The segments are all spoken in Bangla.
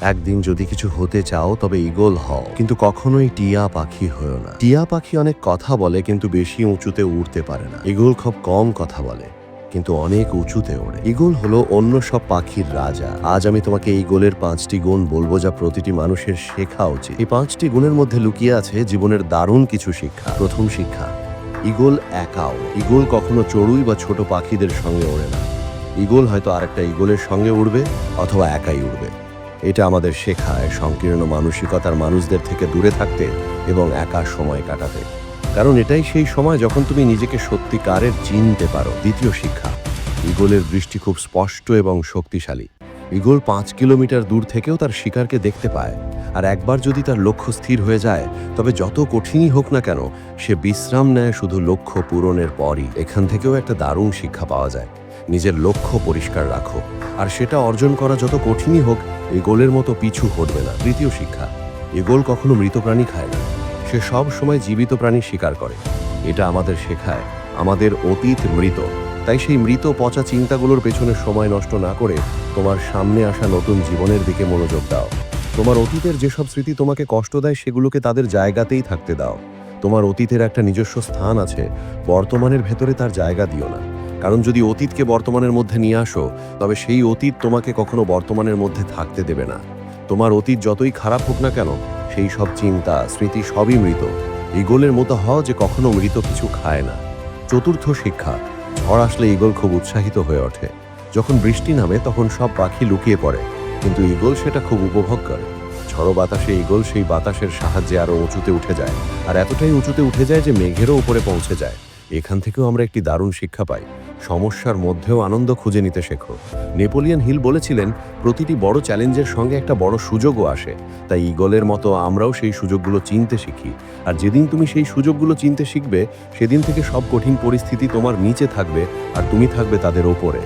একদিন যদি কিছু হতে চাও, তবে ইগল হও। কিন্তু কখনোই টিয়া পাখি হয়েও না। টিয়া পাখি অনেক কথা বলে, কিন্তু বেশি উঁচুতে উড়তে পারে না। ইগল খুব কম কথা বলে, কিন্তু অনেক উঁচুতে ওড়ে। ইগল হলো অন্য সব পাখির রাজা। আজ আমি তোমাকে এই গোলের পাঁচটি গুণ বলব, যা প্রতিটি মানুষের শেখা উচিত। এই পাঁচটি গুণের মধ্যে লুকিয়ে আছে জীবনের দারুণ কিছু শিক্ষা। প্রথম শিক্ষা ইগল একাও। ইগল কখনো চড়ুই বা ছোট পাখিদের সঙ্গে ওড়ে না। ইগল হয়তো আরেকটা ইগলের সঙ্গে উড়বে, অথবা একাই উড়বে। এটা আমাদের শেখায় সংকীর্ণ মানসিকতার মানুষদের থেকে দূরে থাকতে এবং একা সময় কাটাতে। কারণ এটাই সেই সময় যখন তুমি নিজেকে সত্যিকারের চিনতে পারো। দ্বিতীয় শিক্ষা ইগলের দৃষ্টি খুব স্পষ্ট এবং শক্তিশালী। ইগল পাঁচ কিলোমিটার দূর থেকেও তার শিকারকে দেখতে পায়। আর একবার যদি তার লক্ষ্য স্থির হয়ে যায়, তবে যত কঠিনই হোক না কেন, সে বিশ্রাম নেয় শুধু লক্ষ্য পূরণের পরই। এখান থেকেও একটা দারুণ শিক্ষা পাওয়া যায়। নিজের লক্ষ্য পরিষ্কার রাখো। আর সেটা অর্জন করা যত কঠিনই হোক ইগলের মতো পিছু হটবে না। তৃতীয় শিক্ষা ইগল কখনো মৃত প্রাণী খায় না। সে সব সময় জীবিত প্রাণী শিকার করে। এটা আমাদের শেখায়। আমাদের অতীত মৃত। তাই সেই মৃত পচা চিন্তাগুলোর পেছনে সময় নষ্ট না করে তোমার সামনে আসা নতুন জীবনের দিকে মনোযোগ দাও। তোমার অতীতের যেসব স্মৃতি তোমাকে কষ্ট দেয়, সেগুলোকে তাদের জায়গাতেই থাকতে দাও। তোমার অতীতের একটা নিজস্ব স্থান আছে, বর্তমানের ভেতরে তার জায়গা দিও না। কারণ যদি অতীতকে বর্তমানের মধ্যে নিয়ে আসো, তবে সেই অতীত তোমাকে কখনো বর্তমানের মধ্যে থাকতে দেবে না। তোমার অতীত যতই খারাপ হোক না কেন, সেই সব চিন্তা, স্মৃতি সবই মৃত। ইগলের মতো হও যে কখনো মৃত কিছু খায় না। চতুর্থ শিক্ষা ঝড় আসলে ইগল খুব উৎসাহিত হয়ে ওঠে। যখন বৃষ্টি নামে, তখন সব পাখি লুকিয়ে পড়ে। কিন্তু ইগল সেটা খুব উপভোগ করে। ঝড়ো বাতাসে ইগল সেই বাতাসের সাহায্যে আরও উঁচুতে উঠে যায়। আর এতটাই উঁচুতে উঠে যায় যে মেঘেরও উপরে পৌঁছে যায়। এখান থেকেও আমরা একটি দারুণ শিক্ষা পাই। সমস্যার মধ্যেও আনন্দ খুঁজে নিতে শেখো। নেপোলিয়ন হিল বলেছিলেন, প্রতিটি বড় চ্যালেঞ্জের সঙ্গে একটা বড় সুযোগও আসে। তাই ইগলের মতো আমরাও সেই সুযোগগুলো চিনতে শিখি। আর যেদিন তুমি সেই সুযোগগুলো চিনতে শিখবে, সেদিন থেকে সব কঠিন পরিস্থিতি তোমার নিচে থাকবে আর তুমি থাকবে তাদের ওপরে।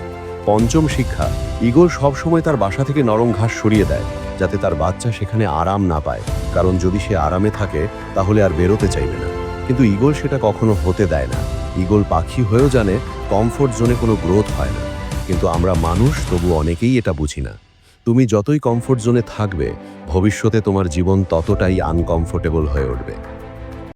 পঞ্চম শিক্ষা ইগল সবসময় তার বাসা থেকে নরম ঘাস সরিয়ে দেয়, যাতে তার বাচ্চা সেখানে আরাম না পায়। কারণ যদি সে আরামে থাকে, তাহলে আর বেরোতে চাইবে না। কিন্তু ইগল সেটা কখনো হতে দেয় না। ইগল পাখি হয়েও জানে কমফোর্ট জোনে কোনো গ্রোথ হয় না। কিন্তু আমরা মানুষ, তবু অনেকেই এটা বুঝি না। তুমি যতই কমফোর্ট জোনে থাকবে, ভবিষ্যতে তোমার জীবন ততটাই আনকমফোর্টেবল হয়ে উঠবে।